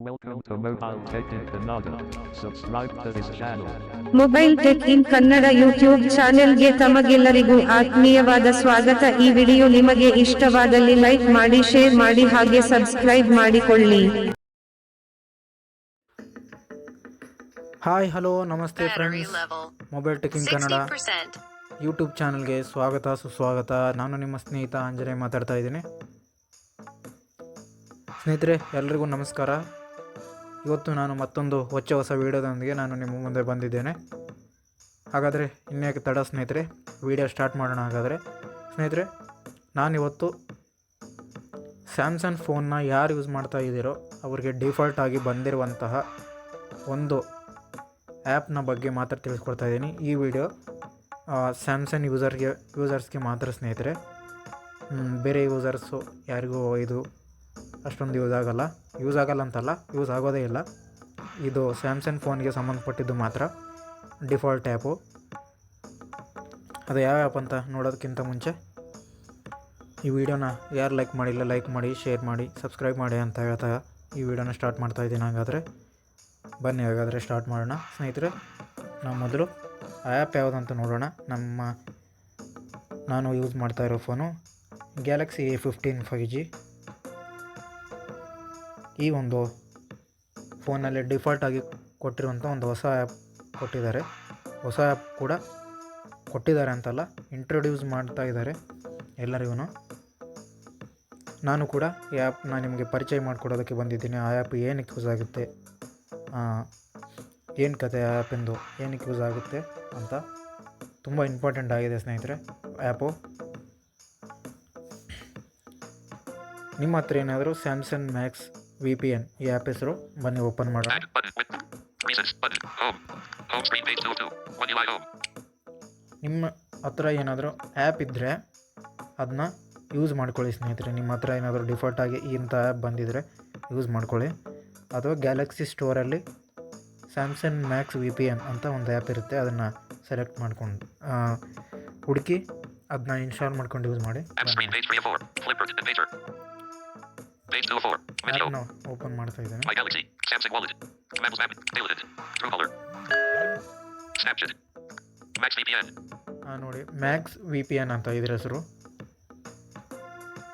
Welcome to Mobile Tech in Subscribe to this channel. Mobile tech in Kannada YouTube ಚಾನೆಲ್ಗೆ ತಮಗೆಲ್ಲರಿಗೂ ಆತ್ಮೀಯವಾದ ಸ್ವಾಗತ ಈ ವಿಡಿಯೋ ನಿಮಗೆ ಇಷ್ಟವಾದಲ್ಲಿ ಲೈಕ್ ಮಾಡಿ ಶೇರ್ ಮಾಡಿ ಹಾಗೆ ಸಬ್ಸ್ಕ್ರೈಬ್ ಮಾಡಿಕೊಳ್ಳಿ ಹಾಯ್ ಹಲೋ ನಮಸ್ತೆ friends mobile tech in Kannada YouTube ಚಾನಲ್ಗೆ ಸ್ವಾಗತ ಸುಸ್ವಾಗತ ನಾನು ನಿಮ್ಮ ಸ್ನೇಹಿತ ಅಂಜನೇ ಮಾತಾಡ್ತಾ ಇದ್ದೀನಿ ಸ್ನೇಹಿತರೆ ಎಲ್ರಿಗೂ ನಮಸ್ಕಾರ ಇವತ್ತು ನಾನು ಮತ್ತೊಂದು ಹೊಚ್ಚ ಹೊಸ ವೀಡಿಯೋದೊಂದಿಗೆ ನಾನು ನಿಮ್ಮ ಮುಂದೆ ಬಂದಿದ್ದೇನೆ ಹಾಗಾದರೆ ಇನ್ಯಾಕೆ ತಡ ಸ್ನೇಹಿತರೆ ವೀಡಿಯೋ ಸ್ಟಾರ್ಟ್ ಮಾಡೋಣ ಹಾಗಾದರೆ ಸ್ನೇಹಿತರೆ ನಾನಿವತ್ತು ಸ್ಯಾಮ್ಸಂಗ್ ಫೋನ್ನ ಯಾರು ಯೂಸ್ ಮಾಡ್ತಾ ಇದ್ದೀರೋ ಅವರಿಗೆ ಡಿಫಾಲ್ಟ್ ಆಗಿ ಬಂದಿರುವಂತಹ ಒಂದು ಆ್ಯಪ್ನ ಬಗ್ಗೆ ಮಾತ್ರ ತಿಳಿಸ್ಕೊಡ್ತಾ ಇದ್ದೀನಿ ಈ ವಿಡಿಯೋ ಸ್ಯಾಮ್ಸಂಗ್ ಯೂಸರ್ಗೆ ಯೂಸರ್ಸ್ಗೆ ಮಾತ್ರ ಸ್ನೇಹಿತರೆ ಬೇರೆ ಯೂಸರ್ಸು ಯಾರಿಗೂ ಇದು ಅಷ್ಟೊಂದು ಯೂಸ್ ಆಗೋಲ್ಲ ಯೂಸ್ ಆಗೋಲ್ಲ ಅಂತಲ್ಲ ಯೂಸ್ ಆಗೋದೇ ಇಲ್ಲ ಇದು ಸ್ಯಾಮ್ಸಂಗ್ ಫೋನ್ಗೆ ಸಂಬಂಧಪಟ್ಟಿದ್ದು ಮಾತ್ರ ಡಿಫಾಲ್ಟ್ ಆ್ಯಪು ಅದು ಯಾವ ಆ್ಯಪ್ ಅಂತ ನೋಡೋದಕ್ಕಿಂತ ಮುಂಚೆ ಈ ವಿಡಿಯೋನ ಯಾರು ಲೈಕ್ ಮಾಡಿಲ್ಲ ಲೈಕ್ ಮಾಡಿ ಶೇರ್ ಮಾಡಿ ಸಬ್ಸ್ಕ್ರೈಬ್ ಮಾಡಿ ಅಂತ ಹೇಳ್ತಾ ಈ ವಿಡಿಯೋನ ಸ್ಟಾರ್ಟ್ ಮಾಡ್ತಾ ಇದ್ದೀನಿ ಹಾಗಾದರೆ ಬನ್ನಿ ಹಾಗಾದರೆ ಸ್ಟಾರ್ಟ್ ಮಾಡೋಣ ಸ್ನೇಹಿತರೆ ನಾವು ಮೊದಲು ಆ್ಯಪ್ ಯಾವುದಂತ ನೋಡೋಣ ನಮ್ಮ ನಾನು ಯೂಸ್ ಮಾಡ್ತಾ ಇರೋ phone Galaxy A fifteen five G ಈ ಒಂದು ಫೋನಲ್ಲಿ ಡಿಫಾಲ್ಟಾಗಿ ಕೊಟ್ಟಿರುವಂಥ ಒಂದು ಹೊಸ ಆ್ಯಪ್ ಕೊಟ್ಟಿದ್ದಾರೆ ಹೊಸ ಆ್ಯಪ್ ಕೂಡ ಕೊಟ್ಟಿದ್ದಾರೆ ಅಂತಲ್ಲ ಇಂಟ್ರೊಡ್ಯೂಸ್ ಮಾಡ್ತಾ ಇದ್ದಾರೆ ಎಲ್ಲರಿಗೂ ನಾನು ಕೂಡ ಈ ಆ್ಯಪ್ನ ನಿಮಗೆ ಪರಿಚಯ ಮಾಡಿಕೊಡೋದಕ್ಕೆ ಬಂದಿದ್ದೀನಿ ಆ ಆ್ಯಪ್ ಏನಕ್ಕೆ ಯೂಸ್ ಆಗುತ್ತೆ ಏನು ಕತೆ ಆ ಆ್ಯಪಿಂದು ಏನಕ್ಕೆ ಯೂಸ್ ಆಗುತ್ತೆ ಅಂತ ತುಂಬ ಇಂಪಾರ್ಟೆಂಟ್ ಆಗಿದೆ ಸ್ನೇಹಿತರೆ ಆ್ಯಪು ನಿಮ್ಮ ಹತ್ರ ಏನಾದರೂ Samsung Max V P N ಈ ಆ್ಯಪ್ ಹೆಸರು ಬನ್ನಿ ಓಪನ್ ಮಾಡೋಣ ನಿಮ್ಮ ಹತ್ರ ಏನಾದರೂ ಆ್ಯಪ್ ಇದ್ದರೆ ಅದನ್ನ ಯೂಸ್ ಮಾಡ್ಕೊಳ್ಳಿ ಸ್ನೇಹಿತರೆ ನಿಮ್ಮ ಹತ್ರ ಏನಾದರೂ ಆಗಿ ಇಂಥ ಆ್ಯಪ್ ಬಂದಿದ್ದರೆ ಯೂಸ್ ಮಾಡ್ಕೊಳ್ಳಿ ಅಥವಾ Galaxy ಸ್ಟೋರಲ್ಲಿ Samsung Max V P N ಅಂತ ಒಂದು ಆ್ಯಪ್ ಇರುತ್ತೆ ಅದನ್ನು ಸೆಲೆಕ್ಟ್ ಮಾಡ್ಕೊಂಡು ಹುಡುಕಿ ಅದನ್ನ ಇನ್ಸ್ಟಾಲ್ ಮಾಡ್ಕೊಂಡು ಯೂಸ್ ಮಾಡಿ Page ಮಾಡ್ತಾ ಇದ್ದೇನೆ. My ನೋಡಿ ಮ್ಯಾಕ್ಸ್ ವಿ ಪಿ ಎನ್ ಅಂತ ಇದ್ರ ಹೆಸರು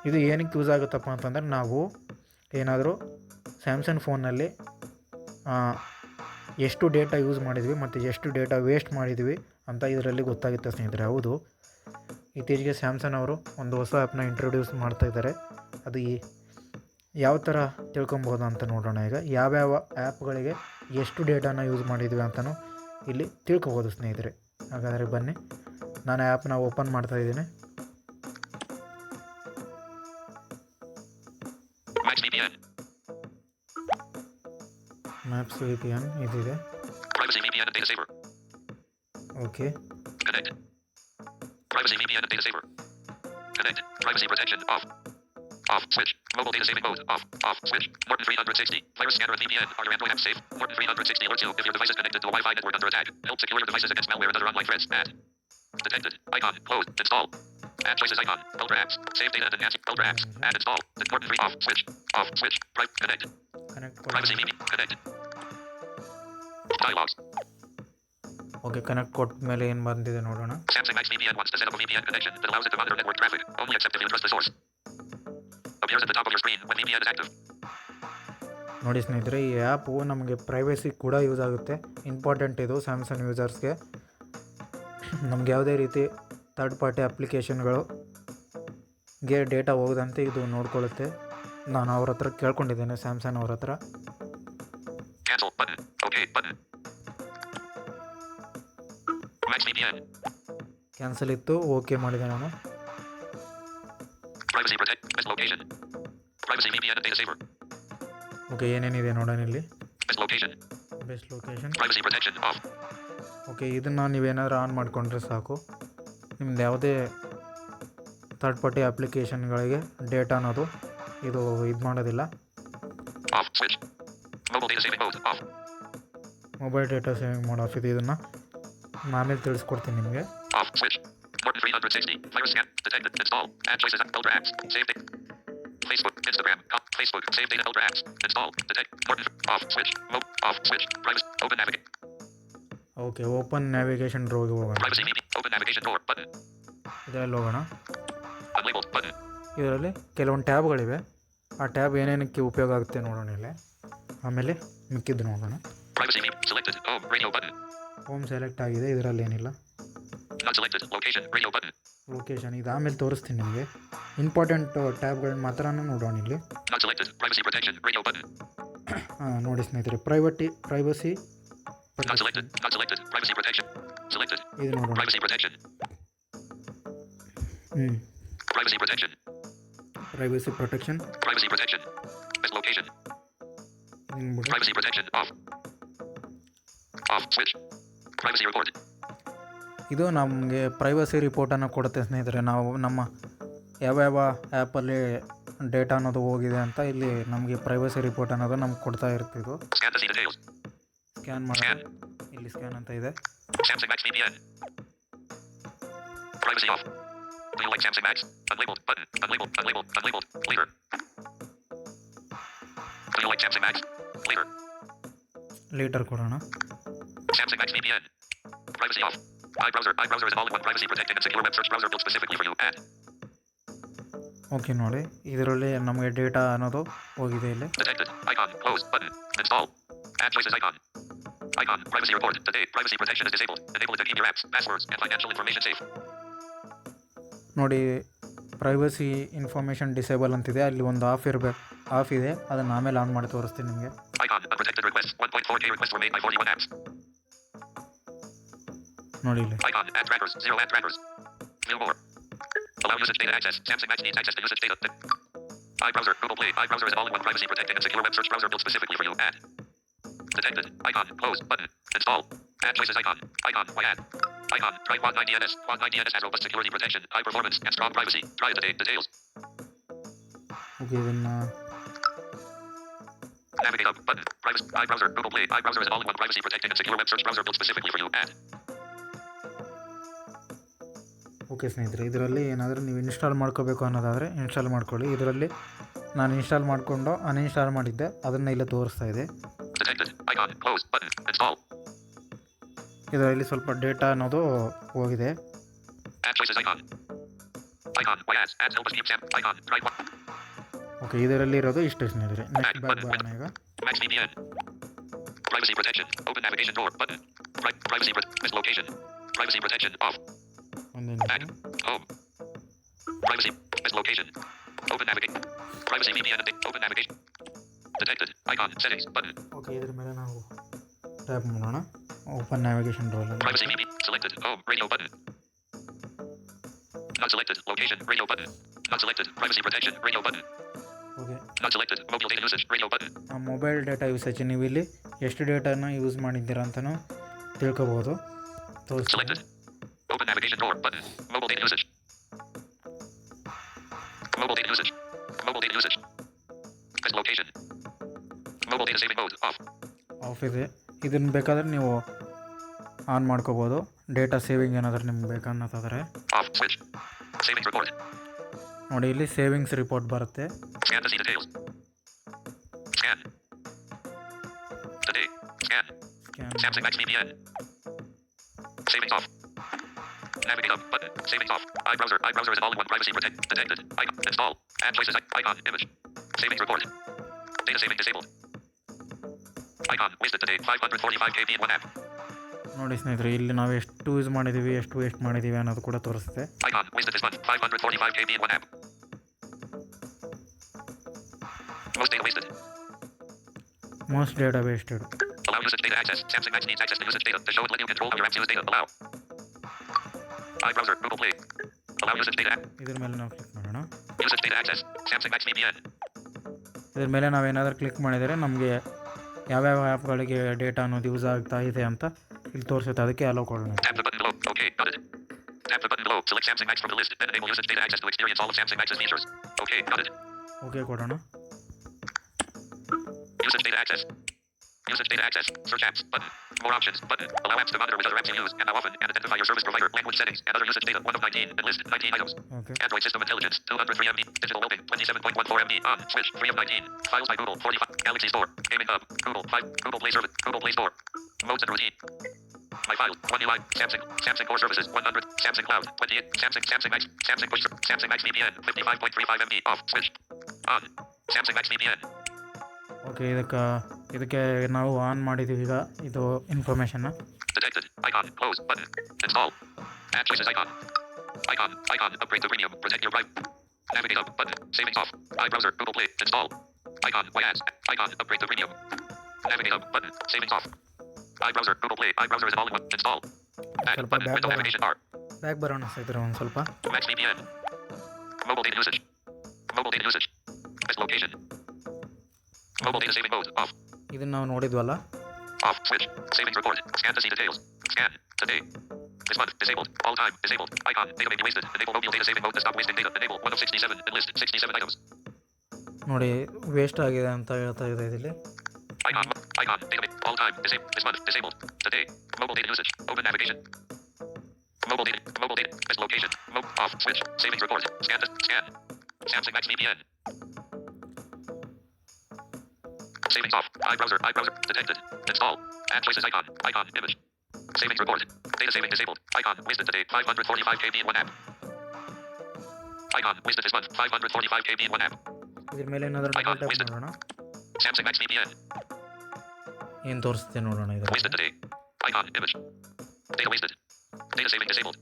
ಇದು ಏನಕ್ಕೆ ಯೂಸ್ ಆಗುತ್ತಪ್ಪ ಅಂತಂದ್ರೆ ನಾವು ಏನಾದರೂ ಸ್ಯಾಮ್ಸಂಗ್ ಫೋನಲ್ಲಿ ಎಷ್ಟು ಡೇಟಾ ಯೂಸ್ ಮಾಡಿದ್ವಿ ಮತ್ತು ಎಷ್ಟು ಡೇಟಾ ವೇಸ್ಟ್ ಮಾಡಿದ್ವಿ ಅಂತ ಇದರಲ್ಲಿ ಗೊತ್ತಾಗುತ್ತೆ ಸ್ನೇಹಿತರೆ ಹೌದು ಇತ್ತೀಚೆಗೆ ಸ್ಯಾಮ್ಸಂಗ್ ಅವರು ಒಂದು ಹೊಸ ಆ್ಯಪ್ನ ಇಂಟ್ರೊಡ್ಯೂಸ್ ಮಾಡ್ತಾ ಇದ್ದಾರೆ ಅದು ಈ ಯಾವ ಥರ ತಿಳ್ಕೊಬೋದು ಅಂತ ನೋಡೋಣ ಈಗ ಯಾವ್ಯಾವ ಆ್ಯಪ್ಗಳಿಗೆ ಎಷ್ಟು ಡೇಟಾನ ಯೂಸ್ ಮಾಡಿದ್ವಿ ಅಂತಲೂ ಇಲ್ಲಿ ತಿಳ್ಕೊಬೋದು ಸ್ನೇಹಿತರೆ ಹಾಗಾದರೆ ಬನ್ನಿ ನಾನು ಆ್ಯಪ್ನ ಓಪನ್ ಮಾಡ್ತಾ ಇದ್ದೀನಿ ಮ್ಯಾಪ್ಸ್ ವಿ ಪಿ ಎನ್ ಇದಿದೆ okay Privacy VPN and data saver. Connect. Privacy protection off. Off switch. Mobile data saving mode. Off. Off. Switch. Morton 360. Virus scanner and VPN. Are your Android apps safe? Morton 360 alerts you if your device is connected to a Wi-Fi network under attack. Help secure your devices against malware and other online threats. Add. Detected. Icon. Close. Install. Add choices icon. Filter apps. Save data and enhance filter apps. Mm-hmm. Add install. Morton 3 off. Switch. Off. Switch. Right. connect. Connect. Privacy VPN. Connect. Dialogues. Okay connect ಕೊಟ್ಟ ಮೇಲೆ ಏನು ಬಂದಿದೆ ನೋಡೋಣ Samsung Max VPN wants to set up a VPN connection that allows it to monitor network traffic. Only accept if you trust the source. ನೋಡಿ ಸ್ನೇಹಿತರೆ ಈ app ನಮಗೆ privacy ಕೂಡ ಯೂಸ್ ಆಗುತ್ತೆ ಇಂಪಾರ್ಟೆಂಟ್ ಇದು ಸ್ಯಾಮ್ಸಂಗ್ ಯೂಸರ್ಸ್ಗೆ ನಮ್ಗೆ ಯಾವುದೇ ರೀತಿ ಥರ್ಡ್ ಪಾರ್ಟಿ ಅಪ್ಲಿಕೇಶನ್ಗಳು ಗೆ ಡೇಟಾ ಹೋಗದಂತೆ ಇದು ನೋಡ್ಕೊಳ್ಳುತ್ತೆ ನಾನು ಅವ್ರ ಹತ್ರ ಕೇಳ್ಕೊಂಡಿದ್ದೇನೆ ಸ್ಯಾಮ್ಸಂಗ್ ಅವ್ರ ಹತ್ರ ಕ್ಯಾನ್ಸಲ್ ಇತ್ತು ಓಕೆ ಮಾಡಿದೆ ನಾನು privacy VPN and ಓಕೆ ಏನೇನಿದೆ ನೋಡೋಣ ಇಲ್ಲಿ best location best location privacy protection off okay ಇದನ್ನು ನೀವೇನಾದರೂ ಆನ್ ಮಾಡಿಕೊಂಡ್ರೆ ಸಾಕು ನಿಮ್ದು ಯಾವುದೇ ಥರ್ಡ್ ಪಾರ್ಟಿ ಅಪ್ಲಿಕೇಶನ್ಗಳಿಗೆ ಡೇಟಾ ಅನ್ನೋದು ಇದು ಇದು ಮಾಡೋದಿಲ್ಲ mobile data saving mode off mobile data ಇದೆ ಇದನ್ನು ನಾನೇ ತಿಳಿಸ್ಕೊಡ್ತೀನಿ ನಿಮಗೆ off Facebook, Instagram, com, Facebook, save data older apps, install, detect, off, switch, mode, off, switch, privacy, open navigate. Okay open navigation ಡ್ರೋಗೆ ಹೋಗೋಣ ಓಪನ್ ಇದರಲ್ಲಿ ಹೋಗೋಣ tab ಇದರಲ್ಲಿ ಕೆಲವೊಂದು ಟ್ಯಾಬ್ಗಳಿವೆ ಆ ಟ್ಯಾಬ್ ಏನೇನಕ್ಕೆ ಉಪಯೋಗ ಆಗುತ್ತೆ ನೋಡೋಣ ಇಲ್ಲಿ ಆಮೇಲೆ ಮಿಕ್ಕಿದ್ದು ನೋಡೋಣ ಸೆಲೆಕ್ಟ್ ಆಗಿದೆ ಇದರಲ್ಲಿ ಏನಿಲ್ಲ ಲೊಕೇಶನ್ ಇದು ಆಮೇಲೆ ತೋರಿಸ್ತೀನಿ ನಿಮಗೆ ಇಂಪಾರ್ಟೆಂಟ್ ಟ್ಯಾಬ್ಗಳ್ನ ಮಾತ್ರನೂ ನೋಡೋಣ ಇಲ್ಲಿ ನಾಲ್ಕು ನೋಡಿ ಸ್ನೇಹಿತರೆ ಪ್ರೈವಟಿ ಪ್ರೈವೇಟಿ ಪ್ರೈವಸಿಲೈತೆ ಪ್ರೈವಸಿ ಪ್ರೊಟೆಕ್ಷನ್ ಚೆಲಕ್ ಇದನ್ನು ನೋಡ್ರಿ privacy protection privacy protection privacy protection privacy projection location privacy projection off off privacy ಹೋಗೋದ್ ಇದು ನಮಗೆ ಪ್ರೈವಸಿ ರಿಪೋರ್ಟನ್ನು ಕೊಡುತ್ತೆ ಸ್ನೇಹಿತರೆ ನಾವು ನಮ್ಮ ಯಾವ ಯಾವ ಆ್ಯಪಲ್ಲಿ ಡೇಟಾ ಅನ್ನೋದು ಹೋಗಿದೆ ಅಂತ ಇಲ್ಲಿ ನಮಗೆ ಪ್ರೈವಸಿ ರಿಪೋರ್ಟ್ ಅನ್ನೋದು ನಮ್ಗೆ ಕೊಡ್ತಾ ಇರ್ತಿದ್ವು ಸ್ಕ್ಯಾನ್ ಮಾಡಿ ಇಲ್ಲಿ ಸ್ಕ್ಯಾನ್ ಅಂತ ಇದೆ ಲೀಟರ್ ಕೊಡೋಣ iBrowser. iBrowser is an all-in-one privacy-protected and secure web search browser built specifically for you. Add. Okay ನೋಡಿ ಇದರಲ್ಲಿ ನಮಗೆ ಡೇಟಾ ಅನ್ನೋದು ಹೋಗಿದೆ ಇಲ್ಲಿ Detected. Icon. Close. Button. Install. Add choices icon. Icon. Privacy report. Today, privacy protection is disabled. Enable it to keep your apps, passwords, and financial information safe. privacy information disabled ನೋಡಿ privacy information disable ಅಂತಿದೆ ಅಲ್ಲಿ ಒಂದು of ಇರಬೇಕು of ಇದೆ ಅದನ್ನು ಆಮೇಲೆ on ಮಾಡಿ ತೋರಿಸ್ತೀನಿ ನಿಮಗೆ Icon. Unprotected requests. 1.4k requests were made by 41 apps. ನೋಡಿ ಇಲ್ಲಿ icon add trackers 0 add trackers No more allow usage data access Samsung Max needs access to usage data iBrowser Google Play iBrowser is all-in-one privacy protected and secure web search browser built specifically for you add detected icon close button install add choices icon icon why add icon try quad 9 DNS quad 9 DNS has robust security protection high performance and strong privacy try it today details okay then uh... Navigate up button. Privacy. iBrowser. Google Play. iBrowser is all-in-one privacy protected and secure web search browser built specifically for you. Add. Okay ಸ್ನೇಹಿತರೆ ಇದರಲ್ಲಿ ಏನಾದರೂ ನೀವು install ಮಾಡ್ಕೋಬೇಕು ಅನ್ನೋದಾದರೆ install ಮಾಡ್ಕೊಳ್ಳಿ ಇದರಲ್ಲಿ ನಾನು install ಮಾಡಿಕೊಂಡು ಅನ್ಇನ್ಸ್ಟಾಲ್ ಮಾಡಿದ್ದೆ ಅದನ್ನು ಇಲ್ಲ ತೋರಿಸ್ತಾ ಇದೆ ಇದರಲ್ಲಿ ಸ್ವಲ್ಪ ಡೇಟಾ ಅನ್ನೋದು ಹೋಗಿದೆ ಓಕೆ ಇದರಲ್ಲಿ ಇರೋದು ಇಷ್ಟು ಸ್ನೇಹಿತರೆ ನೆಕ್ಸ್ಟ್ ಬ್ಯಾಕ್ ಬರೋಣ ಈಗ Privacy protection. Open navigation door button. Pri- privacy pro- mislocation. Privacy protection off. And then back. Home. Oh. Privacy. Best location. Open navigation. Privacy VPN update. Open navigation. Detected. Icon. Settings. Button. Okay, either mere na ho. Tap mo Open navigation drawer. Privacy VPN. Selected. Home. Oh, radio button. Not selected. Location. Radio button. Not selected. Privacy protection. Radio button. Okay. Not selected. Mobile data usage. Radio button. Uh, mobile data usage. Ni wili. Yesterday data na use mani diranta na. ತಿಳ್ಕೋಬಹುದು selected Open navigation door button. Mobile data usage. Mobile data usage. Mobile data usage. Best location. Mobile data saving mode off. Off ಇದೆ ಇದನ್ನು ಬೇಕಾದರೆ ನೀವು on ಮಾಡ್ಕೋಬೋದು data saving ಏನಾದರೂ ನಿಮ್ಗೆ ಬೇಕನ್ನೋದಾದರೆ ನೋಡಿ ಇಲ್ಲಿ ಸೇವಿಂಗ್ಸ್ ರಿಪೋರ್ಟ್ ಬರುತ್ತೆ scan navigate up button. Savings off. iBrowser. iBrowser is all-in-one privacy protect detected. Icon install. Add choices. Icon image. Savings report. Data saving disabled. Icon wasted today. 545 KB in one app. ನೋಡಿ ಸ್ನೇಹಿತರೆ ಇಲ್ಲಿ ನಾವು ಎಷ್ಟು use ಮಾಡಿದ್ದೀವಿ ಎಷ್ಟು waste ಮಾಡಿದ್ದೀವಿ ಅನ್ನೋದು ಕೂಡ ತೋರಿಸುತ್ತೆ icon wasted this to usage data to show it let iBrowser, Google Play. Allow ಇದರ ಮೇಲೆ ನಾವು ಕ್ಲಿಕ್ ಮಾಡೋಣ. Usage data access. Samsung Max ಇದರ ಮೇಲೆ ನಾವು ಏನಾದರೂ ಕ್ಲಿಕ್ ಮಾಡಿದರೆ ನಮಗೆ ಯಾವ್ಯಾವ ಆ್ಯಪ್ಗಳಿಗೆ ಡೇಟಾ ಅನ್ನೋದು ಯೂಸ್ ಆಗ್ತಾ ಇದೆ ಅಂತ ಇಲ್ಲಿ ತೋರಿಸುತ್ತೆ ಅದಕ್ಕೆ ಅಲೋ ಕೊಡೋಣ ಓಕೆ ಕೊಡೋಣ Usage data access. Usage data access. Search apps button. More options. Button. Allow apps to monitor with other apps you use and how often and identify your service provider. Language settings and other usage data. One of 19. And list 19 items. Okay. Android system intelligence. 203 MB. Digital well-being. 27.14 MB. On. Switch. 3 of 19. Files by Google. 45. Galaxy Store. Gaming Hub. Google. 5. Google Play Service. Google Play Store. Modes and routine. My files. 20 UI. Samsung. Samsung Core Services. 100. Samsung Cloud. 28. Samsung. Samsung Max. Samsung Push. Samsung Max VPN. 55.35 MB. Off. Switch. On. Samsung Max VPN. Okay ಇದಕ್ಕೆ ಇದಕ್ಕೆ ನಾವು on ಮಾಡಿದ್ದೀವಿ ಈಗ ಇದು information ಸ್ವಲ್ಪ back ಬರೋಣ sir ಒಂದು ಸ್ವಲ್ಪ Mobile data usage. Mobile data usage. Best location. Mobile data saving mode off. ಇದನ್ನ ನಾವು ನೋಡಿದ್ವಲ್ಲ off switch saving report scan to see details scan today this month disabled all time disabled icon data may be wasted enable mobile data saving mode to stop wasting data enable 1 of 67 and list 67 items ನೋಡಿ waste ಆಗಿದೆ ಅಂತ ಹೇಳ್ತಾ ಇದೆ ಇಲ್ಲಿ icon icon data all time disabled this month disabled today mobile data usage open navigation mobile data mobile data this location off switch saving report scan to scan Samsung Max VPN Savings off. iBrowser. iBrowser. Detected. Install. Add choices icon. Icon. Image. Savings report. Data saving disabled. Icon. Wasted today. 545 KB in one app. Icon. Wasted this month. 545 KB in one app. icon. Wasted. Samsung Max VPN. ಏನು Wasted today. Icon. Image. Data wasted. Data saving disabled.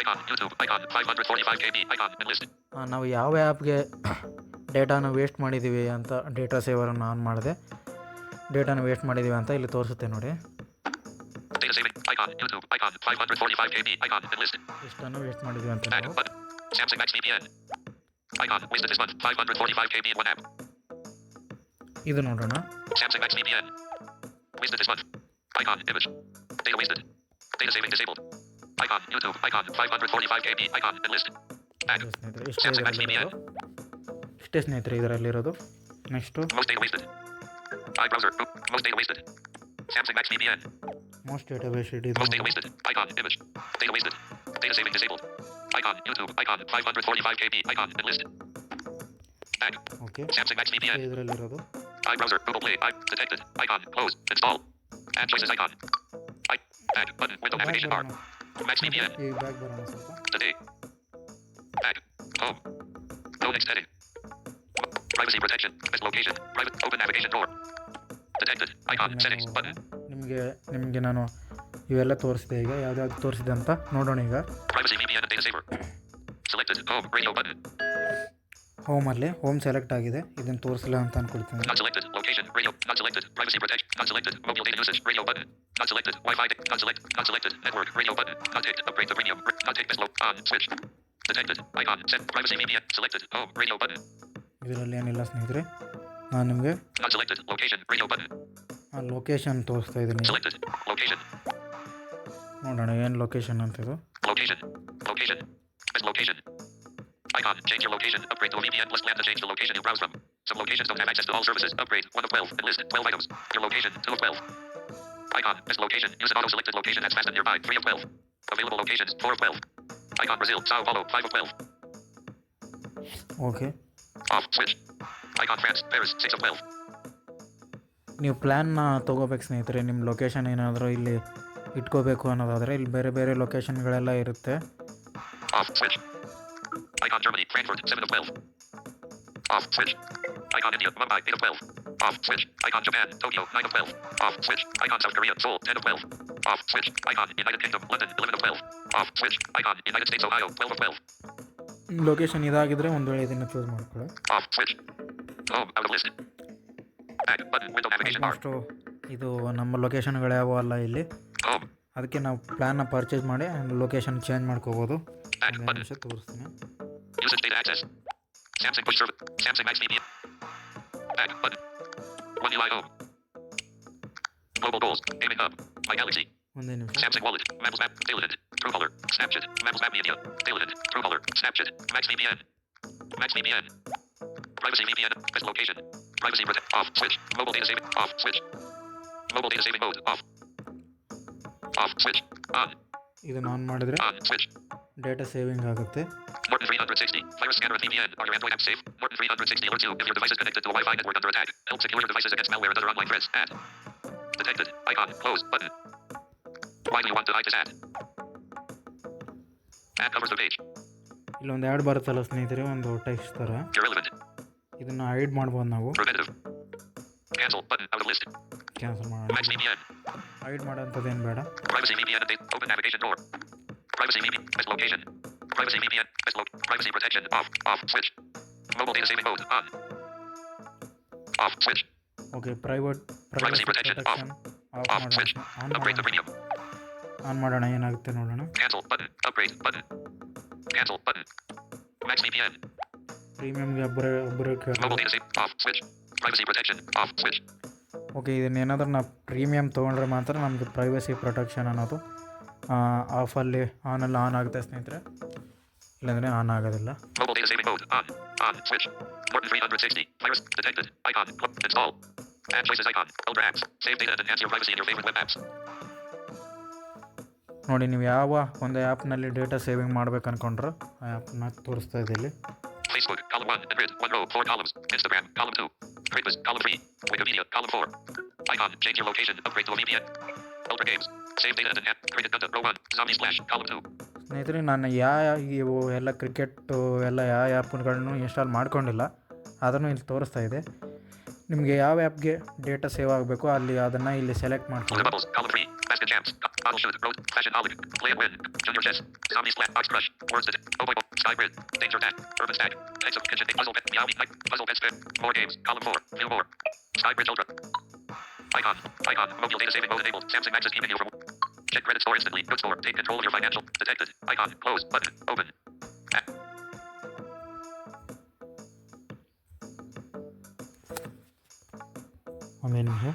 Icon. YouTube. Icon. 545 KB. Icon. Enlist. ನಾವು ಯಾವ ಆ್ಯಪ್ಗೆ ಡೇಟಾನ waste ಮಾಡಿದ್ದೀವಿ ಅಂತ data ಸೇವರನ್ನು on ಮಾಡಿದೆ ಡೇಟಾನ waste ಮಾಡಿದ್ದೀವಿ ಅಂತ ಇಲ್ಲಿ ತೋರಿಸುತ್ತೆ ನೋಡಿ ಇಷ್ಟನ್ನು ವೇಸ್ಟ್ ಮಾಡಿದ್ದೀವಿ ಅಂತ ಇದು ನೋಡೋಣ ಸ್ನೇಹಿತರೆ ಇಷ್ಟ ಇಷ್ಟೇ ಸ್ನೇಹಿತರೆ ಇದರಲ್ಲಿರೋದು next most data wasted okay ಇದರಲ್ಲಿರೋದು I browser, Google Play, I detected, icon, close, install, add choices icon, I, add button, window navigation bar, max VPN, today, add, home, no next heading privacy protection Best location private open navigation door detected icon settings button ನಿಮಗೆ ನಿಮಗೆ ನಾನು ಇವೆಲ್ಲ ತೋರಿಸಿದೆ ಈಗ ಯಾವ್ದು ತೋರಿಸಿದೆ ಅಂತ ನೋಡೋಣ ಈಗ ಹೋಮ್ ಅಲ್ಲಿ ಹೋಮ್ ಸೆಲೆಕ್ಟ್ ಆಗಿದೆ ಇದನ್ನು ತೋರಿಸಲ ಅಂತ ಅನ್ಕೊಳ್ತೀನಿ Detected. Icon. Set. Privacy media. Selected. Home. Radio button. selected. Contact. Upgrade the premium. This. Missile. On. Switch. Detected. Icon. Set. Privacy media. Selected. Home. Radio button. ಇದರಲ್ಲಿ ಏನಿಲ್ಲ ಸ್ನೇಹಿತರೆ ನಾನು ನಿಮಗೆ ಲೊಕೇಶನ್ ತೋರಿಸ್ತಾ ಇದ್ದೀನಿ ನೋಡೋಣ ಏನು ಲೊಕೇಶನ್ ಅಂತ ಇದು Icon. Change your location. Upgrade to VPN plus plan change the location you browse from. Some locations don't have access to all services. Upgrade. 1 of 12. Enlist. 12 items. Your location. 2 of 12. Icon. This location. Use an auto-selected location that's fast and nearby. 3 of 12. Available locations. 4 of 12. Icon Brazil. Sao Paulo. 5 of 12. Okay. Switch. Icon France, Paris, States of Wealth. ನೀವು ಪ್ಲ್ಯಾನ್ನ ತೊಗೋಬೇಕು ಸ್ನೇಹಿತರೆ ನಿಮ್ಮ location ಏನಾದರೂ ಇಲ್ಲಿ ಇಟ್ಕೋಬೇಕು ಅನ್ನೋದಾದರೆ ಇಲ್ಲಿ ಬೇರೆ ಬೇರೆ ಲೊಕೇಶನ್ಗಳೆಲ್ಲ ಇರುತ್ತೆ Off switch. Icon Germany, Frankfurt, 7 of 12. Off switch. Icon India, 8 of 12. Off switch. Icon Japan, Tokyo, of 12. Off switch. Icon South Korea, 10 of 12. Off switch. Icon United Kingdom, London, 11 of 12. Off switch. Icon United States, Ohio, 12 of 12. Location ಇದಾಗಿದ್ರೆ ಒಂದು ವೇಳೆ ಇದನ್ನು choose ಮಾಡ್ಕೊಳ್ಳಿ oh, ಇದು ನಮ್ಮ ಲೊಕೇಶನ್ಗಳು ಯಾವ ಅಲ್ಲ ಇಲ್ಲಿ oh. ಅದಕ್ಕೆ ನಾವು ಪ್ಲ್ಯಾನ್ನ ಪರ್ಚೇಸ್ ಮಾಡಿ ಲೊಕೇಶನ್ ಚೇಂಜ್ ಮಾಡ್ಕೋಬೋದು ತೋರಿಸ್ತೀನಿ Global goals, aiming ಒಂದೇ ನಿಮಿಷ Samsung wallet. Maps map. Deleted. Truecaller. Snapchat. Maps map media. Deleted. Truecaller. Snapchat. Max VPN. Max VPN. Privacy VPN. Best location. Privacy protect. Off. Switch. Mobile data saving. Off. Switch. Mobile data saving mode. Off. Off. Switch. On. ಇದನ್ನು on ಮಾಡಿದ್ರೆ On. Switch. Data saving ಆಗುತ್ತೆ Norton 360. Virus scanner at VPN. Are your Android apps safe? Norton 360 alert you if your device is connected to a Wi-Fi network under attack. Help secure your devices against malware and other online threats. Add. Detected. Icon. Close. Button line you want to add. That covers the page. ಇಲ್ಲೊಂದು ad ಬರುತ್ತಲ್ಲ ಸ್ನೇಹಿತರೆ ಒಂದು text ಥರ ಇದನ್ನು hide ಮಾಡ್ಬೋದು ನಾವು cancel button out list cancel hide ಮಾಡೋಂಥದ್ದು ಏನು ಬೇಡ privacy VPN update open navigation door privacy VPN best location privacy VPN best lo privacy protection off off switch mobile data saving mode on off switch okay private privacy protection off off switch upgrade premium on ಮಾಡೋಣ ಏನಾಗುತ್ತೆ ನೋಡೋಣ okay ಇದನ್ನ ಏನಾದರೂ okay ಇದನ್ನೇನಾದರೂ ನಾವು premium ತೊಗೊಂಡ್ರೆ ಮಾತ್ರ ನಮಗೆ privacy protection ಅನ್ನೋದು ಆಫಲ್ಲಿ ಆನಲ್ಲಿ ಆನ್ ಆಗುತ್ತೆ ಸ್ನೇಹಿತರೆ ಇಲ್ಲಾಂದರೆ ಆನ್ ಆಗೋದಿಲ್ಲ icon. Choices data and enhance your privacy ನೋಡಿ ನೀವು ಯಾವ ಒಂದು ಆ್ಯಪ್ನಲ್ಲಿ ಡೇಟಾ ಸೇವಿಂಗ್ ಮಾಡ್ಬೇಕು ಅನ್ಕೊಂಡ್ರೆ ಆ ಆ್ಯಪ್ನ ತೋರಿಸ್ತಾ ಇದೆ ಇಲ್ಲಿ ಸ್ನೇಹಿತರೆ ನಾನು ಯಾವ ಇವು ಎಲ್ಲ ಕ್ರಿಕೆಟ್ ಎಲ್ಲ ಯಾವ ಆ್ಯಪ್ಗಳನ್ನು ಇನ್ಸ್ಟಾಲ್ ಮಾಡ್ಕೊಂಡಿಲ್ಲ ಅದನ್ನು ಇಲ್ಲಿ ತೋರಿಸ್ತಾ ಇದೆ ನಿಮಗೆ ಯಾವ ಆ್ಯಪ್ಗೆ ಡೇಟಾ ಸೇವ್ ಆಗಬೇಕು ಅಲ್ಲಿ ಅದನ್ನು ಇಲ್ಲಿ ಸೆಲೆಕ್ಟ್ ಮಾಡ್ಕೊಳ್ಳಿ Options. Road. Fashion. Olive. Play and win. Junior chess. Zombies. Black box crush. Words. That, oh boy. Sky grid. Danger tag. Urban stack. Hex of kitchen. Puzzle. Pet. Meow. meow. Puzzle. Pet. Spin. More games. Column four. View more. Sky grid. Children. Icon. Icon. Mobile data saving mode enabled. Samsung Max's email from. Check credit score instantly. Good score. Take control of your financial. Detected. Icon. Close. Button. Open. A- I'm in here.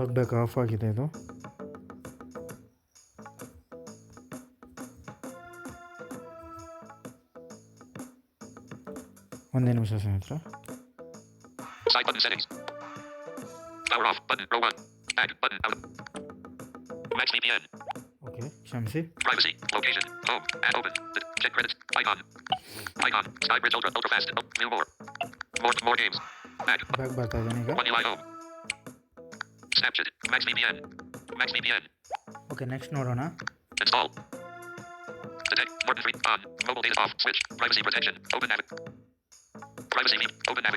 ಫಗ್ ಡಕ್ off ಆಗಿದೆ ಇದು ಒಂದೇ ನಿಮಿಷ ಸ್ನೇಹಿತರೆ okay ಕ್ಷಮಿಸಿ privacy location home add open check credit icon icon sky bridge ultra ultra fast new more more more games back ಬರ್ತಾ ಇದ್ದೀನಿ ಈಗ Snapchat. Max VPN. Max VPN. Okay, next ನೋಡೋಣ Install. Detect. More than three. On. Uh, mobile data off. Switch. Privacy protection. Open nav. Privacy leap. Open nav.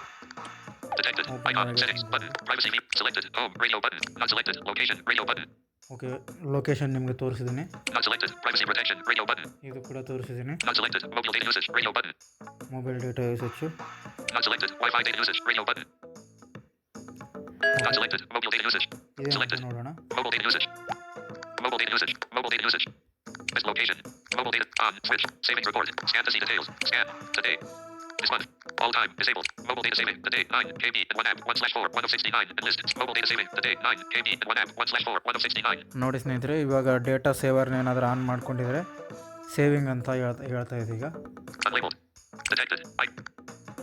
Detected. Open Icon. Navig. Settings. Button. Privacy leap. Selected. Home. Oh, radio button. Not selected. Location. Radio button. Okay location ನಿಮಗೆ ತೋರಿಸಿದ್ದೀನಿ ಇದು ಕೂಡ ತೋರಿಸಿದ್ದೀನಿ mobile data usage Not selected. Mobile data usage. Selected. Mobile data usage. Mobile data usage. Mobile data usage. Missed location. Mobile data on switch. Saving report. Scan to see details. Scan today. This month. All time disabled. Mobile data saving. The day 9 KB and 1 app 1 slash 4 1 of 69. Enlist. Mobile data saving. The day 9 KB and 1 app 1 slash 4 1 of 69. ನೋಡಿ ಸ್ನೇಹಿತರೆ ಇವಾಗ data ಸೇವರ್ನ ಏನಾದರೂ on ಮಾಡ್ಕೊಂಡಿದ್ರೆ saving ಅಂತ ಹೇಳ್ತಾ ಹೇಳ್ತಾ ಇದೆ ಈಗ Unlabeled. Detected. I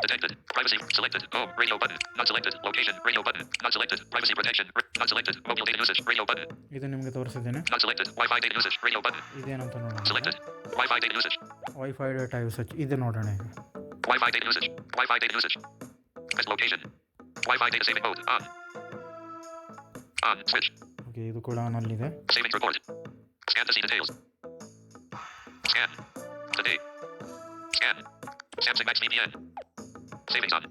Detected. Privacy. Selected. Home. Oh, radio button. Not selected. Location. Radio button. Not selected. Privacy protection. Not selected. Mobile data usage. Radio button. ಇದು ನಿಮಗೆ ತೋರಿಸಿದ್ದೇನೆ Not selected. Wi-Fi data usage. Radio button. ಇದೇನಂತ ನೋಡೋಣ Selected. Wi-Fi data usage. Wifi data usage ಇದು ನೋಡೋಣ ಈಗ Wi-Fi data usage. Wi-Fi data usage. Best location. Wi-Fi data saving mode. On. On. Switch. Okay, okay ಇದು ಕೂಡ ಆನಲ್ಲಿದೆ Saving report. Scan to see details. Scan. Today. Scan. Samsung Max VPN. Savings on.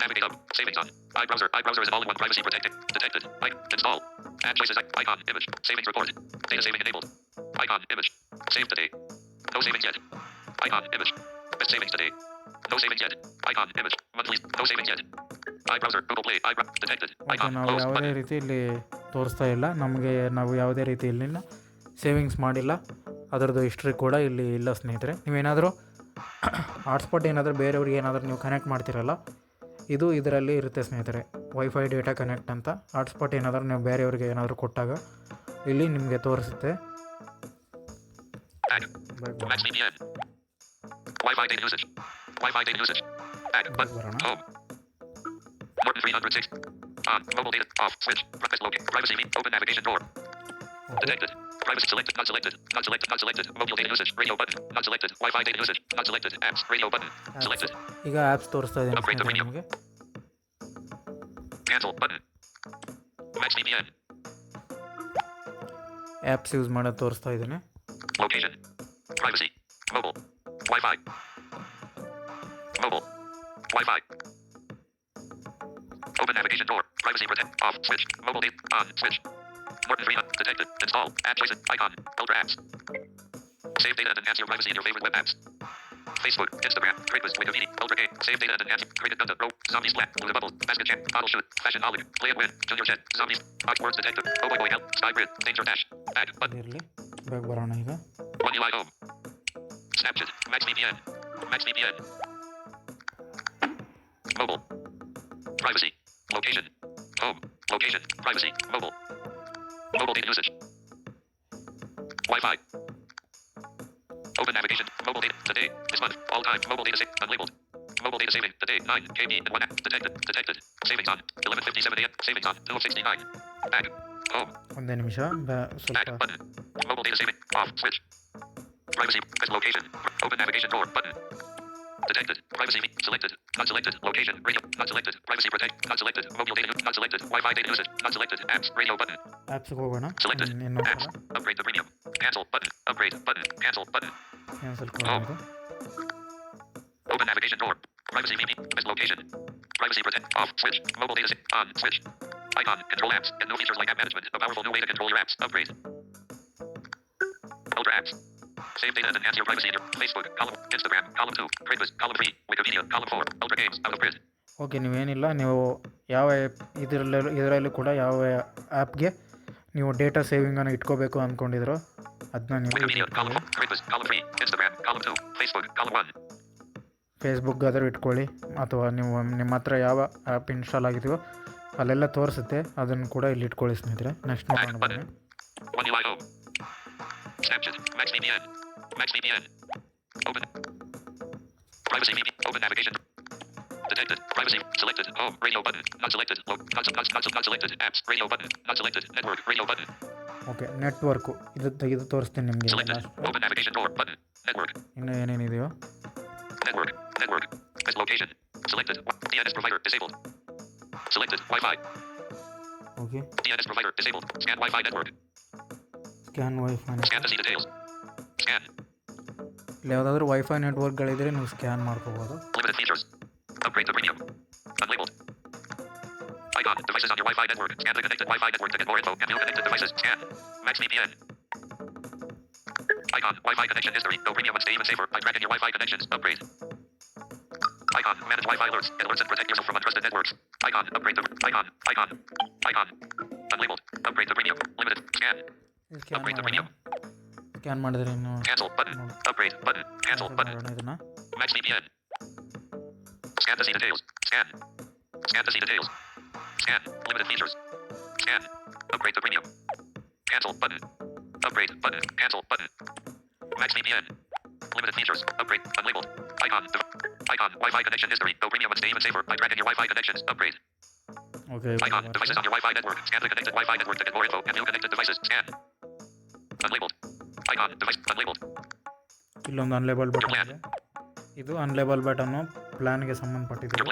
Navigate up. Savings on. iBrowser. iBrowser is all-in-one privacy protected. Detected. I install. Add choices. Icon. Image. Savings report. Data saving enabled. Icon. Image. Save today. No saving yet. Icon. Image. Best savings today. No saving yet. Icon. Image. Monthly. No saving yet. iBrowser. Google Play. iBrow. Detected. Icon. ನಾವು Close. ಯಾವುದೇ Button. ರೀತಿ ಇಲ್ಲಿ ತೋರಿಸ್ತಾ ಇಲ್ಲ ನಮಗೆ ನಾವು ಯಾವುದೇ ರೀತಿ ಇಲ್ಲಿ ಸೇವಿಂಗ್ಸ್ ಮಾಡಿಲ್ಲ ಅದರದ್ದು ಹಿಸ್ಟ್ರಿ ಕೂಡ ಇಲ್ಲಿ ಇಲ್ಲ ಸ್ನೇಹಿತರೆ ನೀವೇನಾದರೂ ಹಾಟ್ಸ್ಪಾಟ್ ಏನಾದರೂ ಬೇರೆಯವ್ರಿಗೆ ಏನಾದರೂ ನೀವು ಕನೆಕ್ಟ್ ಮಾಡ್ತಿರಲ್ಲ ಇದು ಇದರಲ್ಲಿ ಇರುತ್ತೆ ಸ್ನೇಹಿತರೆ ವೈಫೈ ಡೇಟಾ ಕನೆಕ್ಟ್ ಅಂತ ಹಾಟ್ಸ್ಪಾಟ್ ಏನಾದರೂ ನೀವು ಬೇರೆಯವ್ರಿಗೆ ಏನಾದರೂ ಕೊಟ್ಟಾಗ ಇಲ್ಲಿ ನಿಮಗೆ ತೋರಿಸುತ್ತೆ ಬರೋಣ Privacy selected. Not selected. Not selected. Not selected. Mobile data usage. Radio button. Not selected. Wi-Fi data usage. Not selected. Apps. Radio button. Selected. ಈಗ ಆಪ್ಸ್ ತೋರಿಸ್ತಾ ಇದೆ Upgrade the radio. ನಮಗೆ Cancel button. Max VPN. Apps use ಮಾಡೋದು ತೋರಿಸ್ತಾ ಇದ್ದಾನೆ Location. Privacy. Mobile. Wi-Fi. Mobile. Wi-Fi. Open navigation door. Privacy protect. Off. Switch. Mobile data. On. Switch. More than three hundred. Detected. Install. App choice. Icon. Ultra apps. Save data and enhance your privacy in your favorite web apps. Facebook, Instagram, Craigslist, Wikipedia, Ultra Game, Save Data and Ads, Created Content, Rope, Zombies, Black, Blue Bubble, Basket Check, Bottle Shoot, Fashion Knowledge, Play It Win, Junior Jet, Zombies, Box Words Detective, Oh Boy Boy Help, Sky Skybrid, Danger Dash, Bag, Button. Back ಬರೋಣ ಈಗ One Eli Home, Snapchat, Max VPN, Max VPN, Mobile, Privacy, Location, Home, Location, Privacy, Mobile. Mobile data usage. Wi-Fi. Open navigation. Mobile data. Today. This month. All time. Mobile data. Sa- unlabeled. Mobile data saving. Today. 9. KB and 1 app. Detected. Detected. Savings on. 11.57 a.m. Savings on. 269. Back. Home. ಒಂದು ನಿಮಿಷ Back button. Mobile data saving. Off. Switch. Privacy. Best location. Open navigation door. Button. Detected. Privacy selected. Unselected. Location. Radio. Unselected. Privacy protect. Unselected. Mobile data. Unselected. Wi-Fi data usage. Unselected. Apps. Radio button. Apps को करना. Selected. Mm, in, in apps. Upgrade the premium. Cancel button. Upgrade button. Cancel button. Cancel oh. button. Open navigation door. Privacy meaning. location. Privacy protect. Off. Switch. Mobile data. On. Switch. Icon. Control apps. And new features like app management. A powerful new way to control your apps. Upgrade. Ultra apps. Save data and enhance your privacy in your Facebook, column, Instagram, column 2, Craigslist, column 3, Wikipedia, column 4, Ultra Games, out of print. Okay ನೀವೇನಿಲ್ಲ ನೀವು ಯಾವ ಇದರಲ್ಲಿ ಇದರಲ್ಲಿ ಕೂಡ ಯಾವ ಆ್ಯಪ್ಗೆ ನೀವು data ಸೇವಿಂಗನ್ನು ಇಟ್ಕೋಬೇಕು ಅಂದ್ಕೊಂಡಿದ್ರು ಅದನ್ನ ನೀವು ಫೇಸ್ಬುಕ್ ಆದರೂ ಇಟ್ಕೊಳ್ಳಿ ಅಥವಾ ನೀವು ನಿಮ್ಮ ಹತ್ರ ಯಾವ ಆ್ಯಪ್ ಇನ್ಸ್ಟಾಲ್ ಆಗಿದೆಯೋ ಅಲ್ಲೆಲ್ಲ ತೋರಿಸುತ್ತೆ ಅದನ್ನು ಕೂಡ ಇಲ್ಲಿ ಇಟ್ಕೊಳ್ಳಿ ಸ್ನೇಹಿತರೆ ನೆಕ್ಸ್ಟ್ ನೋಡೋಣ ಬನ್ನಿ Max VPN. Open. Privacy VPN. Open navigation. Detected. Privacy. Selected. Home. Oh, radio button. Not selected. Low. Oh, not, not, not, not selected. Apps. Radio button. Not selected. Network. Radio button. Okay network ಇದು ತೆಗೆದು ತೋರಿಸ್ತೀನಿ ನಿಮಗೆ ಇನ್ನು ಏನೇನಿದೆಯೋ Network. Network. As location. Okay. network. Scan ಇಲ್ಲಿ ಯಾವುದಾದ್ರೂ wifi ನೆಟ್ವರ್ಕ್ಗಳಿದ್ರೆ ನೀವು scan ಮಾಡ್ಕೋಬೋದು Icon, Wi-Fi connection history. Go premium and stay even safer by tracking your Wi-Fi connections. Upgrade. Icon, manage Wi-Fi alerts. It alerts and protect yourself from untrusted networks. Icon, upgrade to. icon, icon, icon. Unlabeled. Upgrade to premium. Limited. Scan. Upgrade to premium. Scan ಮಾಡಿದ್ರೆ ಇನ್ನು Cancel button. Upgrade button. Cancel button. ಇದನ್ನ Max VPN. Scan to see details. Scan. Scan to see details. Scan. Limited features. Scan. Upgrade to premium. Cancel button. Upgrade button. Cancel button. Max VPN. Limited features. Upgrade. Unlabeled. Icon. Dev- icon. Wi-Fi connection history. Go premium and stay even safer by tracking your Wi-Fi connections. Upgrade. Okay. Icon. Devices on your Wi-Fi network. Scan the connected Wi-Fi network to get more info and new connected devices. Scan. Unlabeled. ಇಲ್ಲೊಂದು ಅನ್ಲೇಬಲ್ button ಇದೆ ಇದು ಅನ್ಲೇಬಲ್ button ಪ್ಲಾನ್ಗೆ ಸಂಬಂಧಪಟ್ಟಿದೆ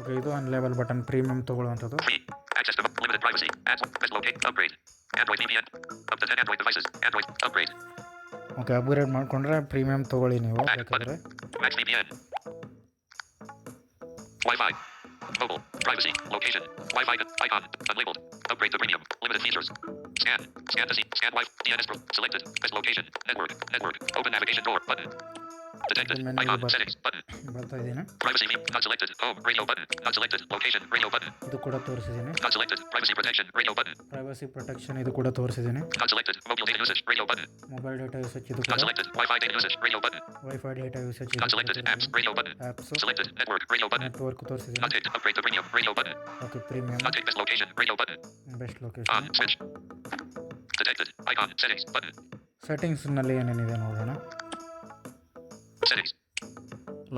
okay ಇದು unlabel button premium ತಗೊಳ್ಳುವಂಥದ್ದು okay upgrade ಮಾಡ್ಕೊಂಡ್ರೆ premium ತಗೊಳ್ಳಿ ನೀವು ಬೇಕಾದರೆ Mobile. Privacy. Location. Wi-Fi icon. Unlabeled. Upgrade to premium. Limited features. Scan. Scan to see. Scan Wi-Fi. DNS. Selected. Best location. Network. Network. Open navigation door. Button. Oh, ಇದು ಕೂಡ ತೋರಿಸಿದ್ದೀನಿ privacy protection ಇದು ಕೂಡ ತೋರಿಸಿದ್ದೀನಿ mobile data usage ಇದು wifi data usage network ತೋರಿಸಿದ್ದೀನಿ okay premium best location ಸೆಟ್ಟಿಂಗ್ಸ್ನಲ್ಲಿ ಏನೇನಿದೆ ನೋಡೋಣ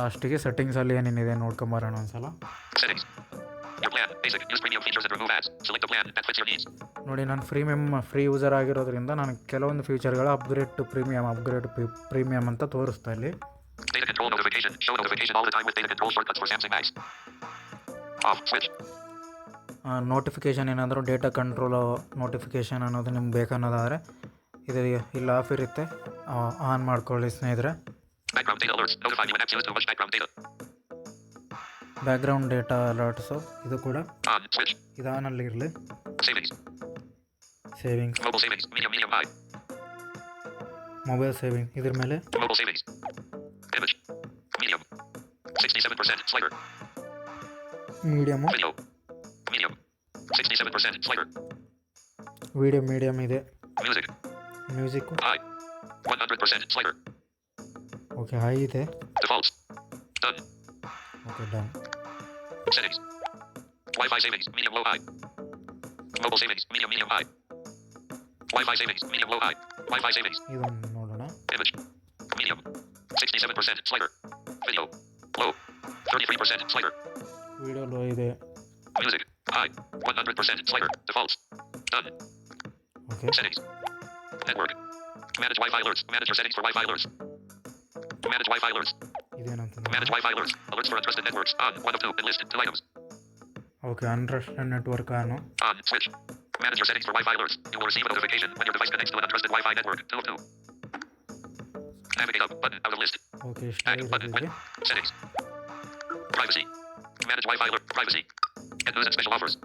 ಲಾಸ್ಟಿಗೆ ಸೆಟ್ಟಿಂಗ್ಸ್ ಅಲ್ಲಿ ಏನೇನಿದೆ ನೋಡ್ಕೊಂಬರೋಣ ಒಂದ್ಸಲ ನೋಡಿ ನಾನು ಫ್ರೀ ಫ್ರೀ ಯೂಸರ್ ಆಗಿರೋದ್ರಿಂದ ನಾನು ಕೆಲವೊಂದು ಫೀಚರ್ಗಳು upgrade to premium upgrade premium ಅಂತ ತೋರಿಸ್ತಾ ಇಲ್ಲಿ ನೋಟಿಫಿಕೇಶನ್ ಏನಾದರೂ ಡೇಟಾ ಕಂಟ್ರೋಲ್ ನೋಟಿಫಿಕೇಶನ್ ಅನ್ನೋದು ನಿಮ್ಗೆ ಬೇಕನ್ನೋದಾದರೆ ಇದು ಇಲ್ಲಿ ಆಫ್ ಇರುತ್ತೆ ಆನ್ ಮಾಡ್ಕೊಳ್ಳಿ ಸ್ನೇಹಿತರೆ Background data alerts. Notify me when app to watch background data. Background data alerts ಇದು ಕೂಡ On. Switch. ಇದಾನಲ್ಲಿ ಇರಲಿ Savings. Savings. Mobile savings. Medium. Medium. High. Mobile saving ಇದ್ರ ಮೇಲೆ Mobile savings. Image. Medium. 67% slider. Medium. Video. Medium. 67% slider. Video. Medium. ಇದೆ Music. Music. High. 100% slider. Okay, high ಇದೆ. Defaults. Done. Okay, done. Settings. Wi-Fi savings, medium low high. Mobile savings, medium medium high. Wi-Fi savings, medium low high. Wi-Fi Image. Medium. 67% slider. Video. Low. 33% slider. Video low ಇದೆ. Music. High. 100% slider. Defaults. Done. Okay. Settings. Network. Manage Wi-Fi alerts. Manage your settings for Wi-Fi alerts. Manage Wi-Fi alerts. Manage Wi-Fi alerts. Alerts for untrusted networks. On. One of two. Enlisted. Two items. Okay network network on On. Switch. Manage your settings for Wi-Fi alerts. You will receive a notification when your device connects to an untrusted Wi-Fi network. Two of two. Navigate up. Button. Out of list. Okay. ಇಷ್ಟ Active button. Win. Settings. Privacy. Manage Wi-Fi alert. Privacy. And those special offers.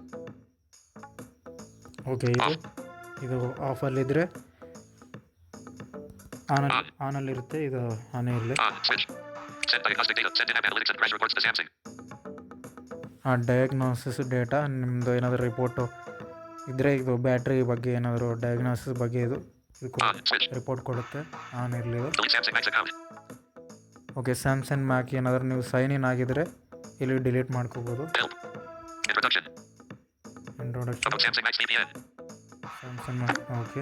Okay ಇದು offer ಆಫಲ್ಲಿದ್ದರೆ ಆನಲ್ಲಿ ಆನಲ್ಲಿರುತ್ತೆ ಇದು on ಇರಲಿ ಆ diagnosis data ನಿಮ್ಮದು ಏನಾದರೂ ರಿಪೋರ್ಟು ಇದ್ರೆ ಇದು ಬ್ಯಾಟ್ರಿ ಬಗ್ಗೆ ಏನಾದರೂ ಡಯಾಗ್ನೋಸಿಸ್ ಬಗ್ಗೆ ಇದು ರಿಪೋರ್ಟ್ ಕೊಡುತ್ತೆ ಆನ್ ಇರಲಿ ಓಕೆ ಸ್ಯಾಮ್ಸಂಗ್ ಮ್ಯಾಕ್ ಏನಾದರೂ ನೀವು ಸೈನ್ ಇನ್ ಆಗಿದರೆ ಇಲ್ಲಿ ಡಿಲೀಟ್ ಮಾಡ್ಕೋಬೋದು ಸ್ಯಾಮ್ಸಂಗ್ ಮ್ಯಾಕ್ ಓಕೆ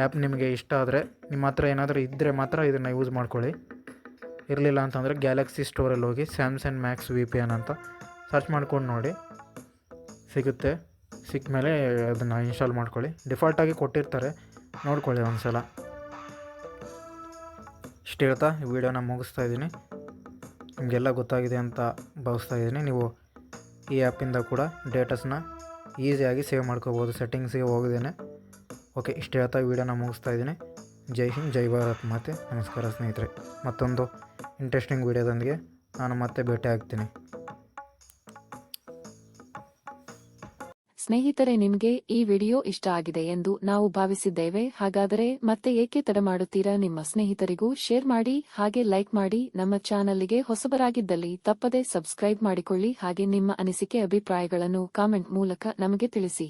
ಆ್ಯಪ್ ನಿಮಗೆ ಇಷ್ಟ ಆದರೆ ನಿಮ್ಮ ಹತ್ರ ಏನಾದರೂ ಇದ್ದರೆ ಮಾತ್ರ ಇದನ್ನು ಯೂಸ್ ಮಾಡ್ಕೊಳ್ಳಿ ಇರಲಿಲ್ಲ ಅಂತಂದರೆ ಗ್ಯಾಲಕ್ಸಿ ಸ್ಟೋರಲ್ಲಿ ಹೋಗಿ Samsung Max V P N ಅಂತ ಸರ್ಚ್ ಮಾಡ್ಕೊಂಡು ನೋಡಿ ಸಿಗುತ್ತೆ ಸಿಕ್ಕ ಮೇಲೆ ಅದನ್ನು ಇನ್ಸ್ಟಾಲ್ ಮಾಡ್ಕೊಳ್ಳಿ ಡಿಫಾಲ್ಟಾಗಿ ಕೊಟ್ಟಿರ್ತಾರೆ ನೋಡ್ಕೊಳ್ಳಿ ಒಂದು ಸಲ ಇಷ್ಟು ಹೇಳ್ತಾ ಈ ವಿಡಿಯೋನ ಮುಗಿಸ್ತಾ ಇದ್ದೀನಿ ನಿಮಗೆಲ್ಲ ಗೊತ್ತಾಗಿದೆ ಅಂತ ಭಾವಿಸ್ತಾ ಇದ್ದೀನಿ ನೀವು ಈ ಆ್ಯಪಿಂದ ಕೂಡ ಡೇಟಸ್ನ ಈಸಿಯಾಗಿ ಸೇವ್ ಮಾಡ್ಕೋಬೋದು ಸೆಟ್ಟಿಂಗ್ಸಿಗೆ ಹೋಗಿದ್ದೇನೆ ಓಕೆ ಇಷ್ಟು ಹೇಳ್ತಾ ವೀಡಿಯೋನ ಮುಗಿಸ್ತಾ ಇದ್ದೀನಿ ಜೈ ಹಿಂದ್ ಜೈ ಭಾರತ್ ಮಾತೆ ನಮಸ್ಕಾರ ಸ್ನೇಹಿತರೆ ಮತ್ತೊಂದು ಇಂಟ್ರೆಸ್ಟಿಂಗ್ ವೀಡಿಯೋದೊಂದಿಗೆ ನಾನು ಮತ್ತೆ ಭೇಟಿ ಆಗ್ತೀನಿ ಸ್ನೇಹಿತರೆ ನಿಮಗೆ ಈ ವಿಡಿಯೋ ಇಷ್ಟ ಆಗಿದೆ ಎಂದು ನಾವು ಭಾವಿಸಿದ್ದೇವೆ ಹಾಗಾದರೆ ಮತ್ತೆ ಏಕೆ ತಡ ಮಾಡುತ್ತೀರಾ ನಿಮ್ಮ ಸ್ನೇಹಿತರಿಗೂ ಶೇರ್ ಮಾಡಿ ಹಾಗೆ ಲೈಕ್ ಮಾಡಿ ನಮ್ಮ ಚಾನಲ್ಗೆ ಹೊಸಬರಾಗಿದ್ದಲ್ಲಿ ತಪ್ಪದೆ ಸಬ್ಸ್ಕ್ರೈಬ್ ಮಾಡಿಕೊಳ್ಳಿ ಹಾಗೆ ನಿಮ್ಮ ಅನಿಸಿಕೆ ಅಭಿಪ್ರಾಯಗಳನ್ನು ಕಾಮೆಂಟ್ ಮೂಲಕ ನಮಗೆ ತಿಳಿಸಿ